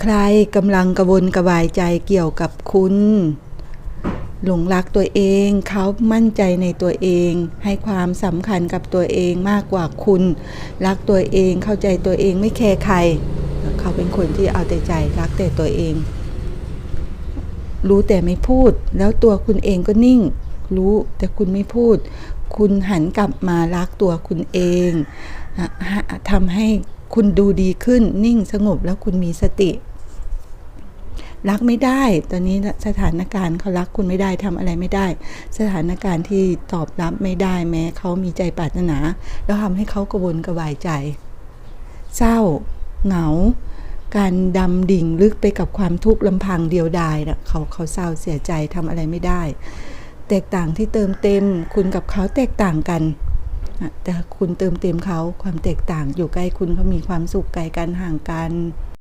ใครกำลังกระวนกระวายใจเกี่ยวกับคุณ หลงรักตัวเองเขามั่นใจในตัวเอง ให้ความสำคัญกับตัวเองมากกว่าคุณ รักตัวเองเข้าใจตัวเองไม่แคร์ใคร เขาเป็นคนที่เอาแต่ใจรักแต่ตัวเอง รู้แต่ไม่พูด แล้วตัวคุณเองก็นิ่ง รู้แต่คุณไม่พูด คุณหันกลับมารักตัวคุณเองทำให้คุณดูดีขึ้นนิ่งสงบแล้วคุณมีสติ รักไม่ได้ ตอนนี้สถานการณ์เขารักคุณไม่ได้ทำอะไรไม่ได้ สถานการณ์ที่ตอบรับไม่ได้แม้เขามีใจปรารถนา แล้วทำให้เขากระวนกระวายใจ เศร้า เหงา การดำดิ่งลึกไปกับความทุกข์ลำพังเดียวดายนะเขาเขาเศร้าเสียใจทำอะไรไม่ได้ แตกต่างที่เติมเต็ม คุณกับเขาแตกต่างกันแต่คุณเติมเต็มเขาความแตกต่างอยู่ใกล้คุณเขามีความสุขไกลกันห่างกัน